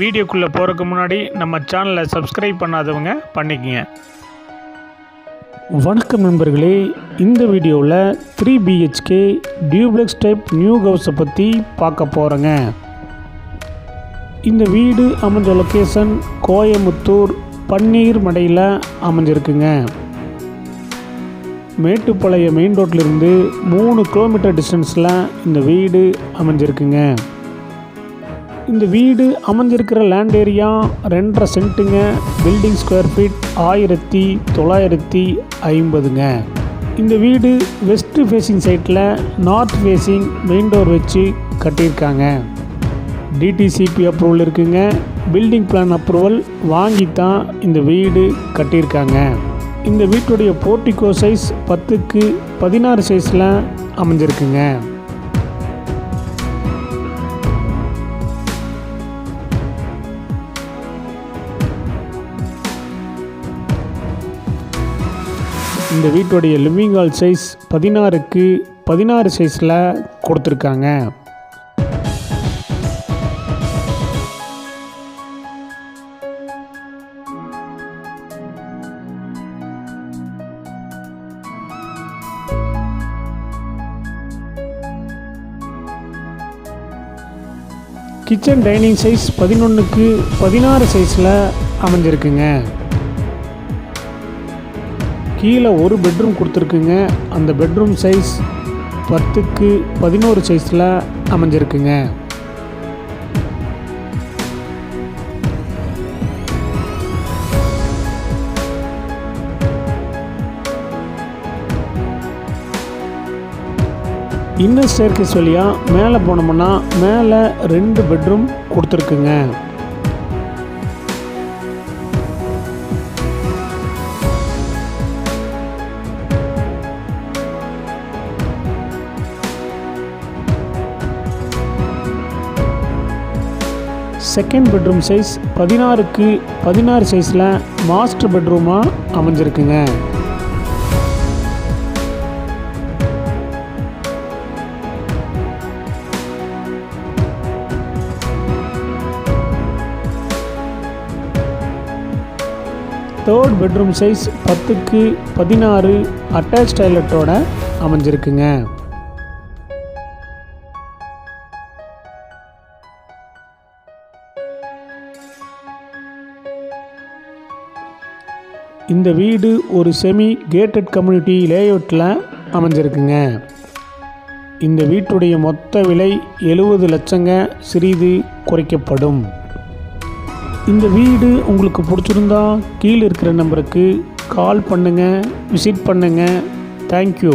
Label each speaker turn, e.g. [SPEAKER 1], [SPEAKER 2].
[SPEAKER 1] வீடியோக்குள்ளே போகிறதுக்கு முன்னாடி நம்ம சேனலை சப்ஸ்கிரைப் பண்ணாதவங்க பண்ணிக்கங்க. வணக்கம் நண்பர்களே இந்த வீடியோவில் three BHK duplex type new ஹவுஸை பற்றி பார்க்க போகிறோங்க இந்த வீடு அமைஞ்ச லொக்கேஷன் கோயமுத்தூர் பன்னீர் மடையில் அமைஞ்சிருக்குங்க. மேட்டுப்பாளையம் மெயின் ரோட்டிலிருந்து மூணு கிலோமீட்டர் டிஸ்டன்ஸில் இந்த வீடு அமைஞ்சிருக்குங்க. இந்த வீடு அமைஞ்சிருக்கிற லேண்ட் ஏரியா ரெண்டரை சென்ட்டுங்க. பில்டிங் ஸ்கொயர் ஃபீட் ஆயிரத்தி தொள்ளாயிரத்தி ஐம்பதுங்க. இந்த வீடு வெஸ்ட் ஃபேஸிங் சைட்டில் நார்த் ஃபேஸிங் மெயின் டோர் வச்சு கட்டியிருக்காங்க. டிடிசிபி அப்ரூவல் இருக்குங்க. பில்டிங் பிளான் அப்ரூவல் வாங்கி தான் இந்த வீடு கட்டியிருக்காங்க. இந்த வீட்டுடைய போர்ட்டிகோ சைஸ் பத்துக்கு பதினாறு சைஸில் அமைஞ்சிருக்குங்க. இந்த வீட்டுடைய லிவிங் ஹால் சைஸ் பதினாறுக்கு பதினாறு சைஸில் கொடுத்துருக்காங்க. கிச்சன் டைனிங் சைஸ் பதினொன்றுக்கு பதினாறு சைஸில் அமைஞ்சிருக்குங்க. கீழே ஒரு பெட்ரூம் கொடுத்துருக்குங்க. அந்த பெட்ரூம் சைஸ் பத்துக்கு பதினோரு சைஸில் அமைஞ்சிருக்குங்க. இன்னும் ஸ்டேர்கேஸ் வழியாக மேலே போனோம்னா மேலே ரெண்டு பெட்ரூம் கொடுத்துருக்குங்க. செகண்ட் பெட்ரூம் சைஸ் பதினாறுக்கு பதினாறு சைஸில் மாஸ்டர் பெட்ரூமாக அமைஞ்சிருக்குங்க. தேர்ட் பெட்ரூம் சைஸ் பத்துக்கு பதினாறு அட்டாச் டாய்லெட்டோட அமைஞ்சிருக்குங்க. இந்த வீடு ஒரு செமி கேட்டட் கம்யூனிட்டி லேஅவுட்டில் அமைஞ்சிருக்குங்க. இந்த வீட்டுடைய மொத்த விலை எழுபது லட்சங்க சிறிது குறைக்கப்படும். இந்த வீடு உங்களுக்கு பிடிச்சிருந்தா கீழே இருக்கிற நம்பருக்கு கால் பண்ணுங்கள் விசிட் பண்ணுங்கள் தேங்க்யூ